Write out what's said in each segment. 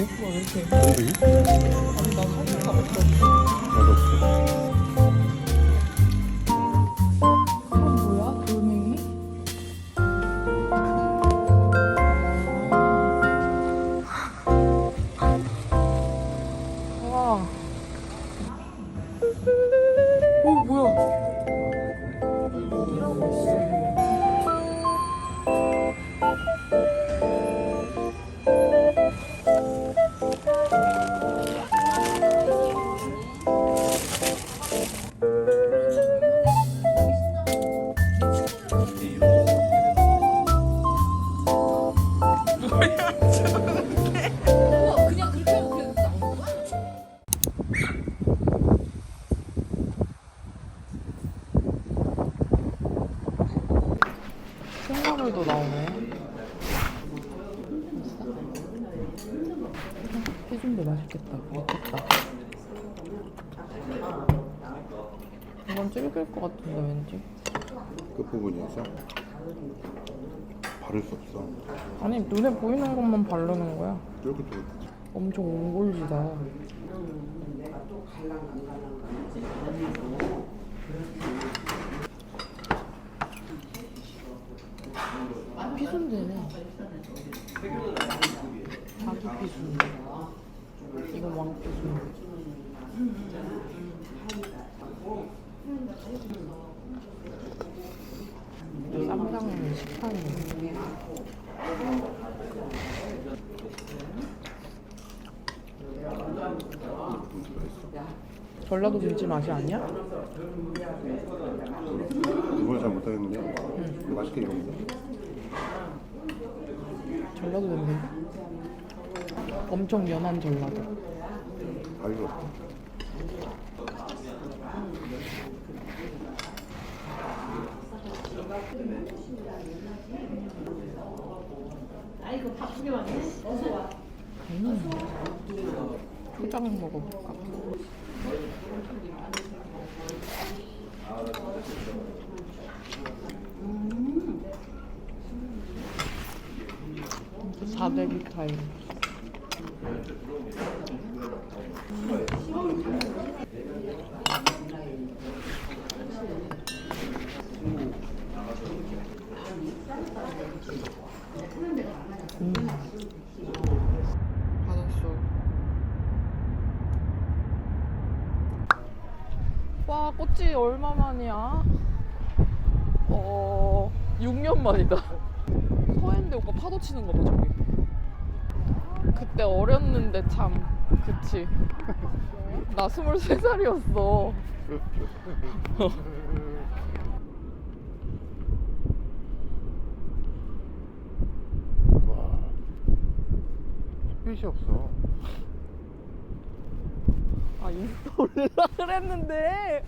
이렇게. 여기? 아니 나 사진 다 없어. 나도 없어. 이건 질길 것 같은데 왠지. 끝부분이어서 바를 수 없어. 아니 눈에 보이는 것만 바르는 거야. 쫄깃쫄깃. 엄청 옹골지다. 피순대네. 자기 피순대. 이건 왕피순대. 쌈장은 식판이네. 전라도 김치 맛이 아니야? 이걸 잘 못하겠는데 맛있게 익었는데. 전라도 냄새. 엄청 연한 전라도. 음. 초장 먹어볼까? 사대기 타임. 음. 바닷속. 와, 꽃이 얼마 만이야? 어, 6년 만이다. 서해인데 오빠 파도 치는 거 봐, 저기. 그때 어렸는데 참, 그치. 나 23살이었어. 햇빛이 없어. 아, 인스타 올리려 그랬는데,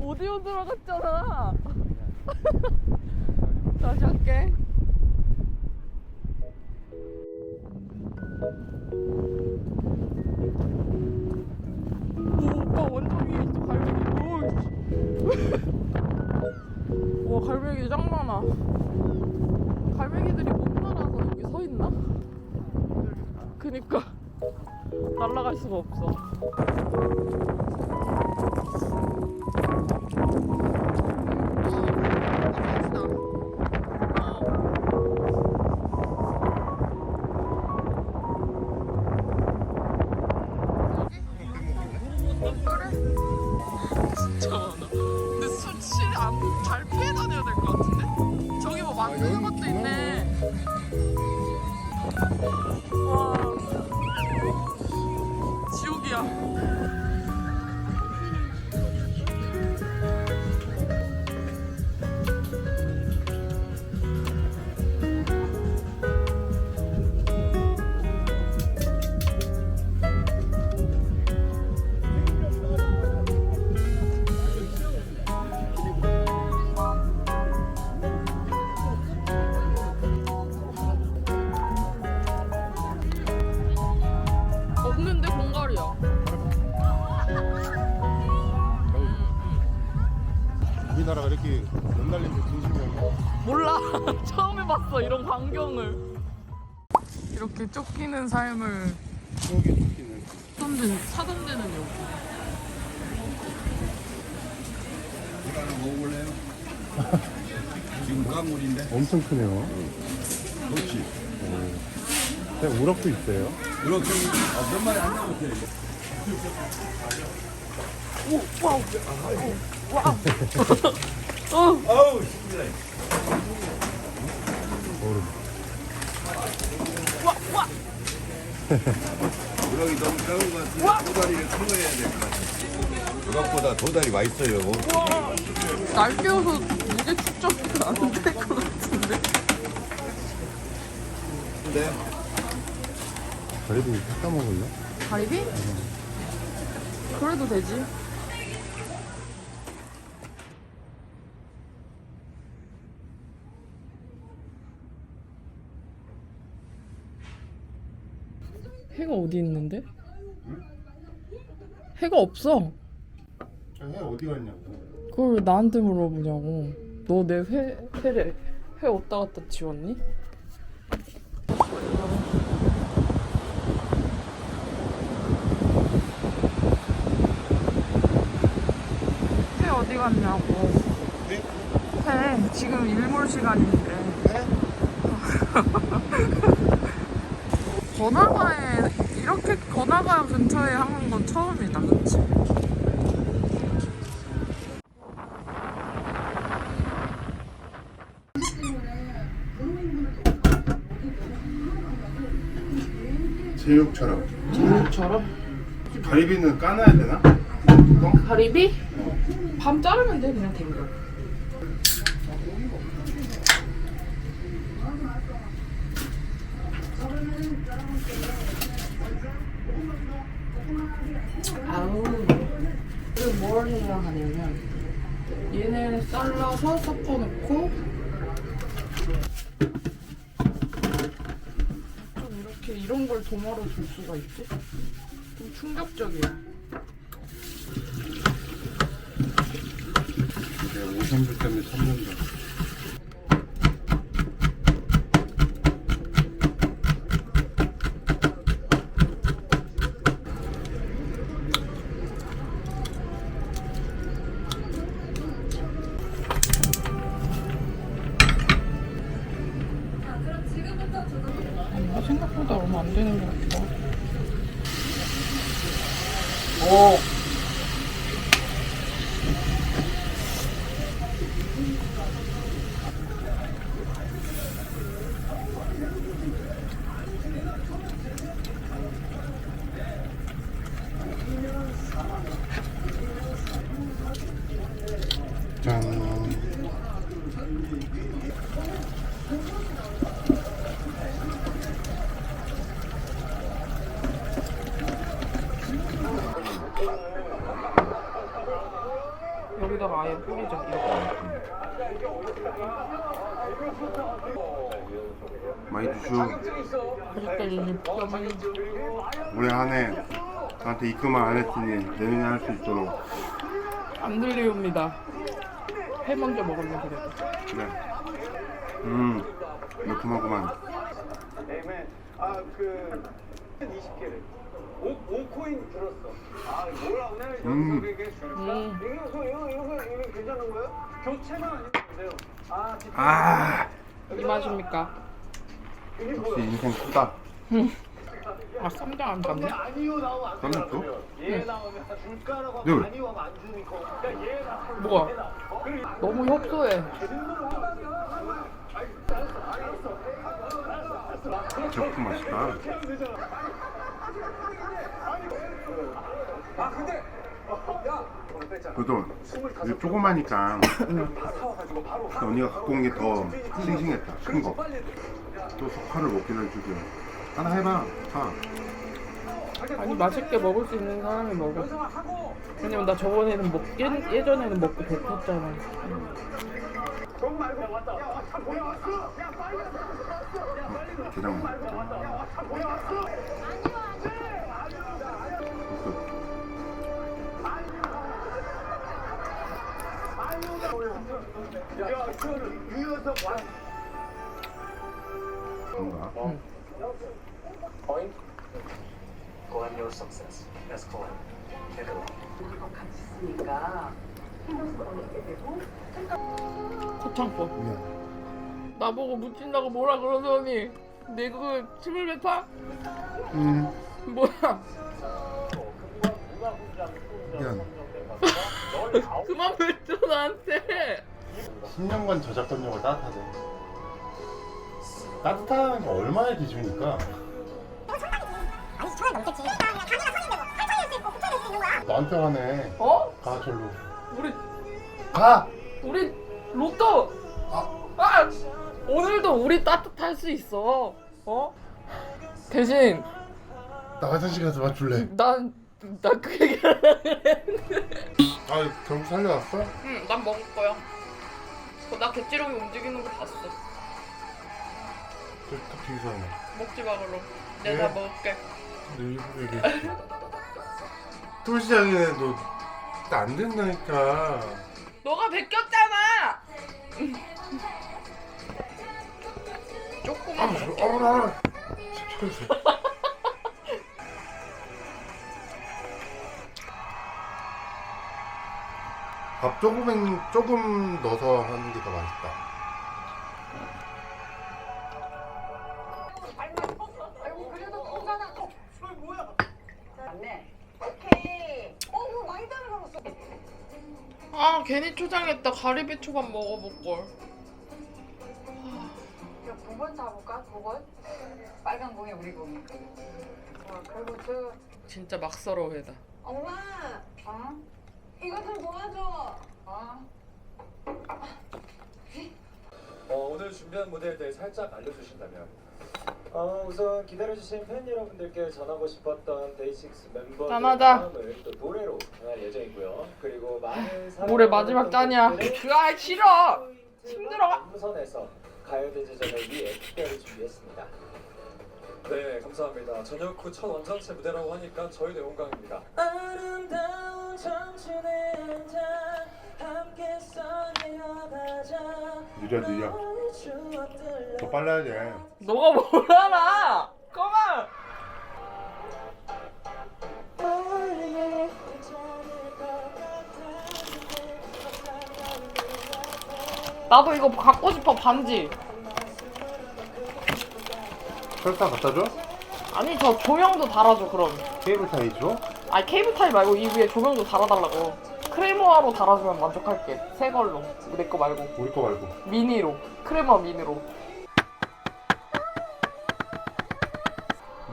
오디오 들어갔잖아. 다시 할게. 오, 오빠 완전 위에 있어, 갈매기. 오, 와, 갈매기 짱 많아. 갈매기들이 못 날아서 여기 서 있나? 그니까. 날아갈 수가 없어. 지 우리나라가 이렇게 연달림에 진심이었나? 몰라. 처음 해봤어 이런 광경을. 이렇게 쫓기는 삶을 사던 데는, 사던 데는 여기. 이거 하나 먹어볼래요? 지금 무감물인데? 엄청 크네요. 그렇지. 그냥 우럭도 있어요. 이렇게 아, 몇 마리 안 나오세요? 오, 와우. 와우. 어, 어우, 신기해. 얼음. 와, 와. 우럭이 너무 작은 것 같은데 도다리를 큰 거 해야 될 것 같아. 우럭보다 도다리 맛있어요. 날 깨워서 무게 축적이 안될 것 같은데? 근데 그래도 깎아 먹을래? 가리비? 그래도 되지. 해가 어디 있는데? 해가 없어. 해 어디 갔냐고. 그걸 왜 나한테 물어보냐고. 너 내 회, 회래. 회 어디다 갖다 지웠니? 회 어디 갔냐고. 회 지금 일몰 시간인데. 번화가에 이렇게 번화가 근처에 하는 건 처음이다, 그치? 제육처럼. 제육처럼? 가리비는 까놔야 되나? 뚜껑? 가리비? 밤 자르면 돼 그냥 댕겨 아우 그리고 뭘 해야 하냐면 얘네 잘라서 섞어놓고 좀 이렇게 이런 걸 도마로 줄 수가 있지? 좀 충격적이야 내가 오성주 때문에 참는다. 드슈. 아직까지 뼈만 올해 한해 저한테 입금을 안 했으니 내년에 할 수 있도록. 안 들리옵니다. 회 먼저 먹을래 그래도. 그래. 음, 매콤하구만. 아그 20개를 5, 5코인 들었어 아 뭐라 오늘 음. 연속에게 줄까? 음. 이거 이거 이거 이거 괜찮은 거예요? 교체만 아니면 돼요 아 진짜 아, 이 맛입니까? 역시 인생 크다. 아 쌈장 안 봤네. 아니요 나오면 안 깜짝 된다 놀랐어? 얘 나오면 줄까라고 네. 하면 아니요 하면 안 주니까 그러니까 얘 나오면 뭐가? 어? 너무 협소해. 제품 맛있다. 그래도 이게 조그마니까 언니가 갖고 온 게 더 싱싱했다. 큰 거. 또 석화를 먹기로 해주고. 하나 해봐. 사. 아니 맛있게 먹을 수 있는 사람이 먹어. 왜냐면 나 저번에는 먹 예, 예전에는 먹고 와 대장. 야 저는 유연석 왔 그런가? look. 거창법 미안. 나보고 묻힌다고 뭐라 그러더니 내 그거 침을 뱉어? 음. 뭐야 미안. 그만 뱉어 나한테 10년간 저작권료가 따뜻하대. 따뜻한 게 얼마의 기준일까? 나한테 가네. 어? 가 절로. 우리 가. 우리 로또 아. 아 오늘도 우리 따뜻할 수 있어 어? 대신 나 화장실 가서 맞출래. 난나 그 얘기 하려고 그랬는데 아 결국 살려놨어? 응난 먹을 거야 나 개찌렁이 움직이는 거 봤어 저또 비유사네. 먹지 마 그럼 내가 왜? 다 먹을게 너 이거 얘기. 토시장에 너안 된다니까. 너가 베꼈잖아 조금만 먹을게 어머나. 시끄러워. 밥 조금은 조금 넣어서 하는 게 더 맛있다. 괜히 초장했다 가리비 초밥 먹어볼걸 그럼 9번 타볼까? 9번? 빨간 공에 우리 공이. 어, 그리고 저 진짜 막 썰어 회다 엄마. 어? 이거 좀 도와줘. 어? 어, 오늘 준비한 무대에 대해 살짝 알려주신다면? 어, 우선 기다려주신 팬 여러분들께 전하고 싶었던 데이식스 멤버들 짠하다. 마음을 또 노래로 전할 예정이고요. 그리고 많은 사랑 올해 마지막 짠이야 아 싫어 힘들어. 우선에서 가요대제전을 위해 특별히 준비했습니다. 네, 감사합니다. 저녁 후 첫 원정체 무대라고 하니까 저희도 영광입니다. 아름다운 청춘의 한장 느려 느려. 더 빨라야 돼. 너가 뭘 알아 꺼만 나도 이거 갖고 싶어 반지 설탕 갖다 줘? 아니 저 조명도 달아줘 그럼 케이블 타이 줘? 아니 케이블 타이 말고 이 위에 조명도 달아달라고 크레모아로 달아주면 만족할게 새 걸로 내 거 말고 우리 거 말고. 미니로 크레모아 미니로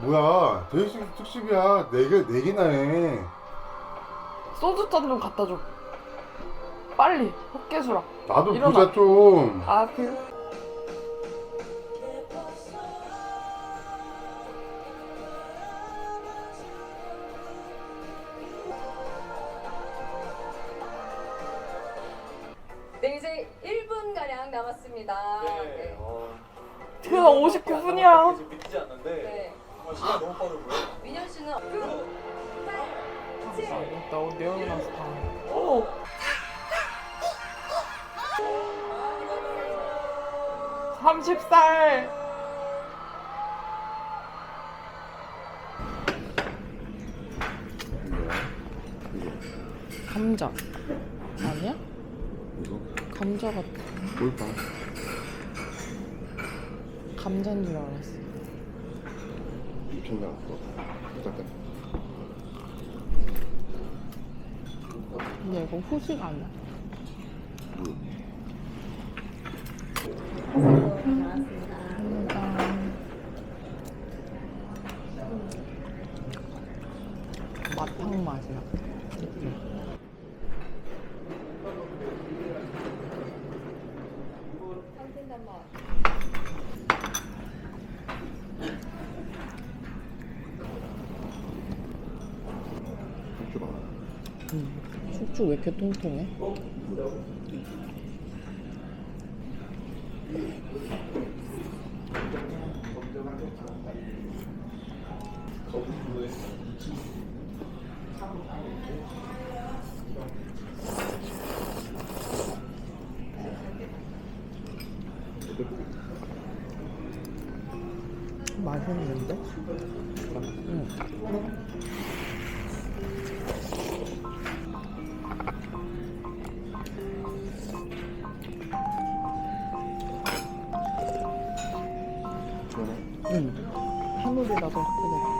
뭐야? 데이식 특집이야. 네 개, 네 개나 해. 소주잔 좀 갖다 줘 빨리 헛개수라 나도 일어나. 보자 좀. 아 그. 이제 1분 가량 남았습니다. 네, 어, 태어나 59분 이야. 지금 믿지 않는데. 네. 아, 시간 너무 빠르고요. 민현 씨는 9, 8, 7, 나옷 내어놔서 당해 오 30살. 감자 아니야? 감자 같아 뭘까? 감자인 줄 알았어 미쳤나? 부탁해. 근데 이거 후식 아니야 마 숙주 왜 이렇게 통통해? 맛있는데? 응. 한우리라서 확실